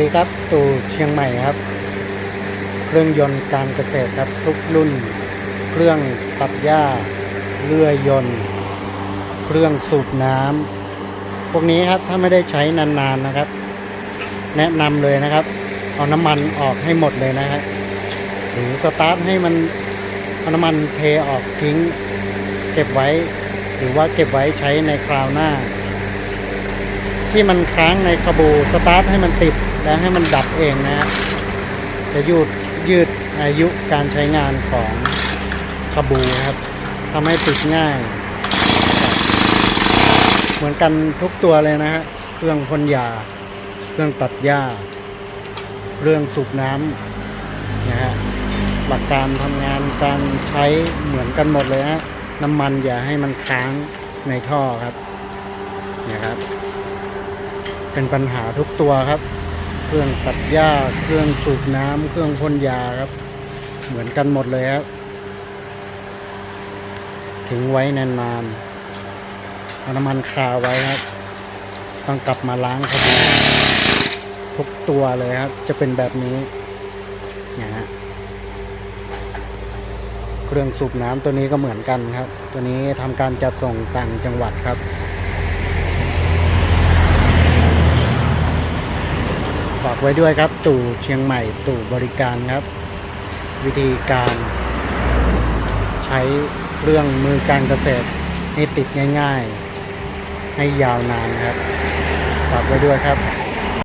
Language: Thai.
ดีครับตู่เชียงใหม่ครับ เครื่องยนต์การเกษตรครับทุกรุ่น เครื่องตัดหญ้าเลื่อยยนต์ เครื่องสูบน้ำพวกนี้ครับถ้าไม่ได้ใช้นานๆนะครับ แนะนำเลยนะครับ เอาน้ำมันออกให้หมดเลยนะครับหรือสตาร์ทให้มันเอาน้ำมันเทออกทิ้ง เก็บไว้ หรือว่าเก็บไว้ใช้ในคราวหน้า ที่มันค้างในขบูสตาร์ทให้มันติดแล้วให้มันดับเองนะฮะจะยืดยืดอายุการใช้งานของขบูครับทำให้ติดง่าย เหมือนกันทุกตัวเลยนะฮะเครื่องพ่นยา เครื่องตัดหญ้าเรื่องสูบน้ำนะฮะหลักการทำงานการใช้เหมือนกันหมดเลยฮะน้ำมันอย่าให้มันค้างในท่อครับเนี่ยครับ เป็นปัญหาทุกตัวครับ เครื่องตัดหญ้า เครื่องสูบน้ำเครื่องพ่นยาครับ เหมือนกันหมดเลยครับทิ้งไว้นานๆเอาน้ำมันคาไว้ครับ ต้องกลับมาล้างครับทุกตัวเลยครับ จะเป็นแบบนี้เนี่ยฮะเครื่องสูบน้ำตัวนี้ก็เหมือนกันครับ ตัวนี้ทำการจัดส่งต่างจังหวัดครับ ฝาก ไว้ด้วยครับ ตู่เชียงใหม่ตู่บริการครับ วิธีการใช้เรื่องมือการเกษตรให้ติดง่าย ๆ ให้ยาวนานครับฝากไว้ด้วยครับ